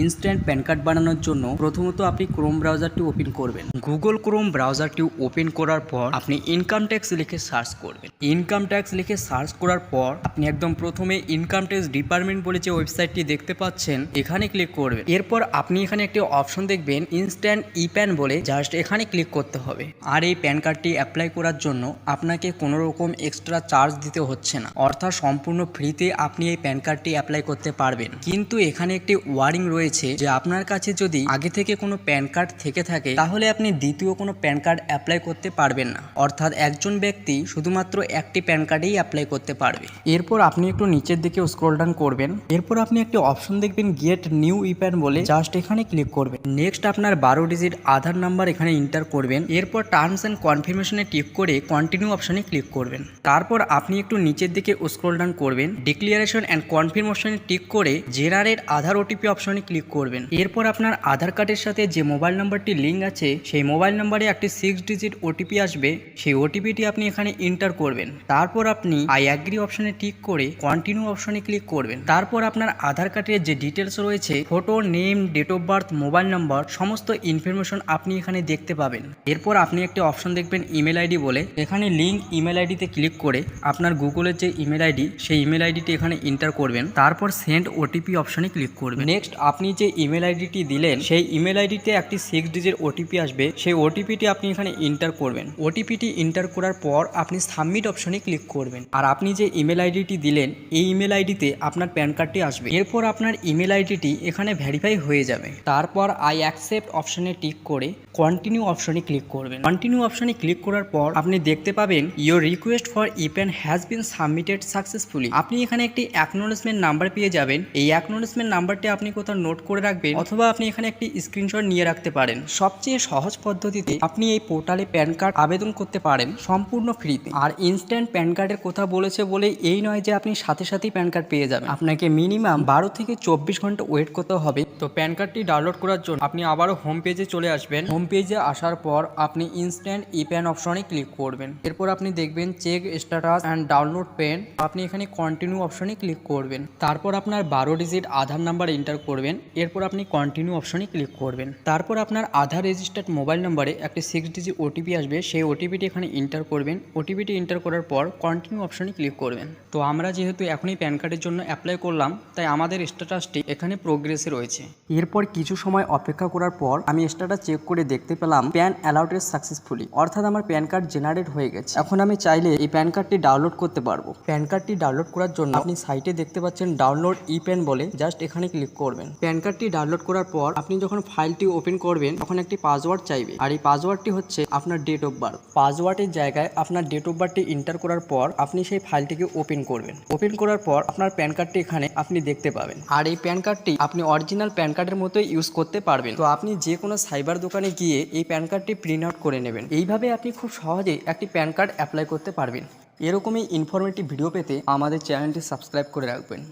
Instant pan card বানানোর জন্য প্রথমত আপনি ক্রোম ব্রাউজারটি ওপেন করবেন। গুগল ক্রোম ব্রাউজারটি ওপেন করার পর আপনি ইনকাম ট্যাক্স লিখে সার্চ করবেন। ইনকাম ট্যাক্স লিখে সার্চ করার পর আপনি একদম প্রথমে ইনকাম ট্যাক্স ডিপার্টমেন্ট বলে যে ওয়েবসাইটটি দেখতে পাচ্ছেন, এখানে ক্লিক করবেন। এরপর আপনি এখানে একটি অপশন দেখবেন, ইনস্ট্যান্ট ই প্যান বলে, জাস্ট এখানে ক্লিক করতে হবে। আর এই প্যান কার্ডটি অ্যাপ্লাই করার জন্য আপনাকে কোনো রকম এক্সট্রা চার্জ দিতে হচ্ছে না। অর্থাৎ সম্পূর্ণ ফ্রিতে আপনি এই প্যান কার্ডটি অ্যাপ্লাই করতে পারবেন। কিন্তু এখানে একটি ওয়ারিং রয়েছে যে আপনার কাছে যদি আগে থেকে কোনো প্যান কার্ড থেকে থাকে, তাহলে আপনি দ্বিতীয় কোনো প্যান কার্ড অ্যাপ্লাই করতে পারবেন না। অর্থাৎ একজন ব্যক্তি শুধুমাত্র একটি প্যান কার্ডেই অ্যাপ্লাই করতে পারবে। এরপর আপনি একটু নিচের দিকে স্ক্রল ডাউন করবেন। এরপর আপনি একটি অপশন দেখবেন গেট নিউ ই প্যান বলে। জাস্ট এখানে ক্লিক করবেন। নেক্সট আপনার বারো ডিজিট আধার নাম্বার এখানে ইন্টার করবেন। এরপর টার্মস অ্যান্ড কনফার্মেশনে টিক করে কন্টিনিউ অপশনে ক্লিক করবেন। তারপর আপনি একটু নিচের দিকে স্ক্রল ডাউন করবেন। ডিক্লিয়ারেশন অ্যান্ড কনফার্মেশনে টিক করে জেনারেট আধার ওটিপি অপশনে ক্লিক করবেন। এরপর আপনার আধার কার্ডের সাথে যে মোবাইল নাম্বারটি লিঙ্ক আছে, সেই মোবাইল নাম্বারে একটি সিক্স ডিজিট ওটিপি আসবে। সেই ওটিপিটি আপনি এখানে এন্টার করবেন। তারপর আপনি আই অ্যাগ্রি অপশনে টিক করে কন্টিনিউ অপশনে ক্লিক করবেন। তারপর আপনার আধার কার্ডের যে ডিটেলস রয়েছে photo name date of birth mobile number সমস্ত ইনফরমেশন আপনি এখানে দেখতে পাবেন। এরপর আপনি একটি অপশন দেখবেন ইমেল আইডি বলে। এখানে লিঙ্ক ইমেল আইডিতে ক্লিক করে আপনার গুগলের যে ইমেল আইডি সেই ইমেল আইডিটি এখানে এন্টার করবেন। তারপর সেন্ড ওটিপি অপশনে ক্লিক করবেন। নেক্সট আপনি যে ইমেল আইডিটি দিলেন, সেই ইমেল আইডিতে একটি সিক্স ডিজিট ওটিপি আসবে। সেই ওটিপিটি আপনি এখানে এন্টার করবেন। ওটিপিটি এন্টার করার পর আপনি সাবমিট অপশনে ক্লিক করবেন। আর আপনি যে ইমেল আইডিটি দিলেন, এই ইমেল আইডিতে আপনার প্যান কার্ডটি আসবে। এরপর আপনার ইমেল আইডিটি এখানে ভেরিফাই হয়ে যাবে। তারপর আই অ্যাকসেপ্ট অপশনে টিক করে কন্টিনিউ অপশনে ক্লিক করবেন। কন্টিনিউ অপশনে ক্লিক করার পর আপনি দেখতে পাবেন your request for e PAN has been submitted successfully আপনি এখানে একটি অ্যাকনোলেজমেন্ট নাম্বার পেয়ে যাবেন। এই অ্যাকনোলেজমেন্ট নাম্বারটি আপনি কোথাও নোট করে রাখবেন অথবা আপনি এখানে একটি স্ক্রিনশট নিয়ে রাখতে পারেন। সবচেয়ে সহজ পদ্ধতিতে আপনি এই পোর্টালে প্যান কার্ড আবেদন করতে পারেন সম্পূর্ণ ফ্রিতে আর ইনস্ট্যান্ট প্যান কার্ডের কথা বলেছে বলে এই নয় যে আপনি সাথে সাথেই প্যান কার্ড পেয়ে যাবেন। আপনাকে মিনিমাম বারো থেকে চব্বিশ ঘণ্টা ওয়েট করতে হবে। তো প্যান কার্ডটি ডাউনলোড করার জন্য আপনি আবারও হোম পেজে চলে আসবেন। হোম পেজে আসার পর আপনি ইনস্ট্যান্ট ই প্যান অপশনে ক্লিক করবেন। এরপর আপনি দেখবেন check status and download PAN আপনি এখানে কন্টিনিউ অপশনে ক্লিক করবেন। তারপর আপনার বারো ডিজিট আধার নাম্বার এন্টার করবেন এরপর আপনি কন্টিনিউ অপশনে ক্লিক করবেন। তারপর আপনার আধার রেজিস্টার্ড মোবাইল নম্বরে একটি সিক্স ডিজিট ওটিপি আসবে। সেই ওটিপিটি এখানে এন্টার করবেন। ওটিপিটি এন্টার করার পর কন্টিনিউ অপশনে ক্লিক করবেন। তো আমরা যেহেতু এখনই প্যান কার্ডের জন্য অ্যাপ্লাই করলাম, তাই আমাদের স্ট্যাটাসটি এখানে প্রোগ্রেসে রয়েছে। এরপর কিছু সময় অপেক্ষা করার পর আমি স্ট্যাটাস চেক করে দেখতে পেলাম প্যান অ্যালাউটেড সাকসেসফুলি অর্থাৎ আমার প্যান কার্ড জেনারেট হয়ে গেছে। এখন আমি চাইলে এই প্যান কার্ডটি ডাউনলোড করতে পারব। প্যান কার্ডটি ডাউনলোড করার জন্য আপনি সাইটে দেখতে পাচ্ছেন ডাউনলোড ই প্যান বলে। জাস্ট এখানে ক্লিক করবেন। প্যান কার্ডটি ডাউনলোড করার পর আপনি যখন ফাইলটি ওপেন করবেন, তখন একটি পাসওয়ার্ড চাইবে। আর এই পাসওয়ার্ডটি হচ্ছে আপনার ডেট অফ বার্থ পাসওয়ার্ডের জায়গায় আপনার ডেট অফ বার্থটি এন্টার করার পর আপনি সেই ফাইলটিকে ওপেন করবেন। ওপেন করার পর আপনার প্যান কার্ডটি এখানে আপনি দেখতে পাবেন। আর এই প্যান কার্ডটি আপনি অরিজিনাল প্যান কার্ডের মতোই ইউজ করতে পারবেন। তো আপনি যে কোনো সাইবার দোকানে গিয়ে এই প্যান কার্ডটি প্রিন্ট আউট করে নেবেন। এইভাবে আপনি খুব সহজেই একটি প্যান কার্ড অ্যাপ্লাই করতে পারবেন। এরকমই ইনফরমেটিভ ভিডিও পেতে আমাদের চ্যানেলটি সাবস্ক্রাইব করে রাখবেন।